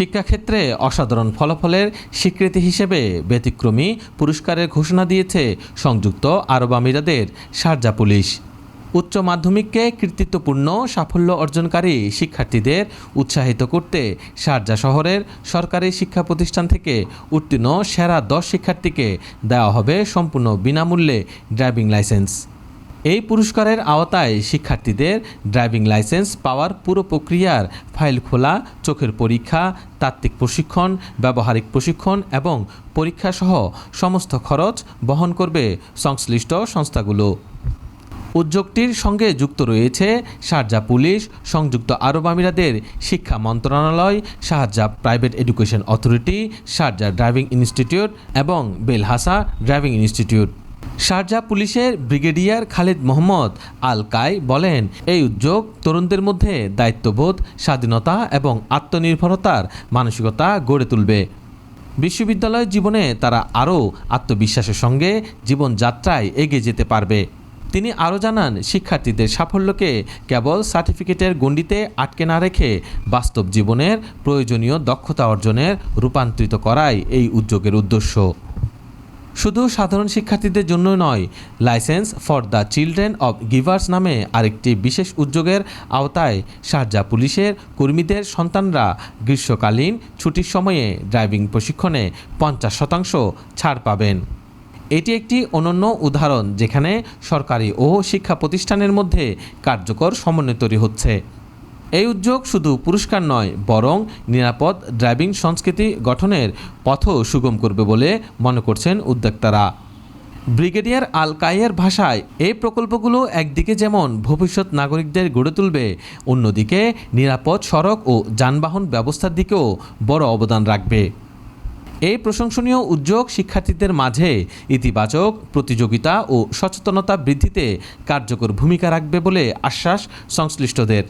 শিক্ষাক্ষেত্রে অসাধারণ ফলাফলের স্বীকৃতি হিসেবে ব্যতিক্রমী পুরস্কারের ঘোষণা দিয়েছে সংযুক্ত আরব আমিরাদের শারজা পুলিশ। উচ্চ মাধ্যমিককে কৃতিত্বপূর্ণ সাফল্য অর্জনকারী শিক্ষার্থীদের উৎসাহিত করতে শারজা শহরের সরকারি শিক্ষা প্রতিষ্ঠান থেকে উত্তীর্ণ সেরা দশ শিক্ষার্থীকে দেওয়া হবে সম্পূর্ণ বিনামূল্যে ড্রাইভিং লাইসেন্স। এই পুরস্কারের আওতায় শিক্ষার্থীদের ড্রাইভিং লাইসেন্স পাওয়ার পুরো প্রক্রিয়ার ফাইল খোলা, চোখের পরীক্ষা, তাত্ত্বিক প্রশিক্ষণ, ব্যবহারিক প্রশিক্ষণ এবং পরীক্ষাসহ সমস্ত খরচ বহন করবে সংশ্লিষ্ট সংস্থাগুলো। উদ্যোগটির সঙ্গে যুক্ত রয়েছে শারজা পুলিশ, সংযুক্ত আরব আমিরাদের শিক্ষা মন্ত্রণালয়, Sharjah private education authority, Sharjah driving institute এবং বেলহাসা ড্রাইভিং ইনস্টিটিউট। শারজা পুলিশের brigadier Khalid Mohammed Al Kai বলেন, এই উদ্যোগ তরুণদের মধ্যে দায়িত্ববোধ, স্বাধীনতা এবং আত্মনির্ভরতার মানসিকতা গড়ে তুলবে। বিশ্ববিদ্যালয় জীবনে তারা আরও আত্মবিশ্বাসের সঙ্গে জীবনযাত্রায় এগিয়ে যেতে পারবে। তিনি আরও জানান, শিক্ষার্থীদের সাফল্যকে কেবল সার্টিফিকেটের গণ্ডিতে আটকে না রেখে বাস্তব জীবনের প্রয়োজনীয় দক্ষতা অর্জনের রূপান্তরিত করাই এই উদ্যোগের উদ্দেশ্য। শুধু সাধারণ শিক্ষার্থীদের জন্য নয়, license for the children of givers নামে আরেকটি বিশেষ উদ্যোগের আওতায় শারজা পুলিশের কর্মীদের সন্তানরা গ্রীষ্মকালীন ছুটির সময়ে ড্রাইভিং প্রশিক্ষণে পঞ্চাশ শতাংশ ছাড় পাবেন। এটি একটি অনন্য উদাহরণ যেখানে সরকারি ও শিক্ষা প্রতিষ্ঠানের মধ্যে কার্যকর সমন্বয় তৈরি হচ্ছে। এই উদ্যোগ শুধু পুরস্কার নয়, বরং নিরাপদ ড্রাইভিং সংস্কৃতি গঠনের পথও সুগম করবে বলে মনে করছেন উদ্যোক্তারা। ব্রিগেডিয়ার আল কাইয়ের ভাষায় এই প্রকল্পগুলো একদিকে যেমন ভবিষ্যৎ নাগরিকদের গড়ে তুলবে, অন্যদিকে নিরাপদ সড়ক ও যানবাহন ব্যবস্থার দিকেও বড় অবদান রাখবে। এই প্রশংসনীয় উদ্যোগ শিক্ষার্থীদের মাঝে ইতিবাচক প্রতিযোগিতা ও সচেতনতা বৃদ্ধিতে কার্যকর ভূমিকা রাখবে বলে আশ্বাস সংশ্লিষ্টদের।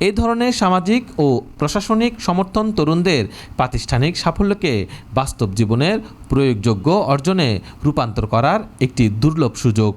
এই ধরনের সামাজিক ও প্রশাসনিক সমর্থন তরুণদের প্রাতিষ্ঠানিক সাফল্যকে বাস্তব জীবনের প্রয়োগযোগ্য অর্জনে রূপান্তর করার একটি দুর্লভ সুযোগ।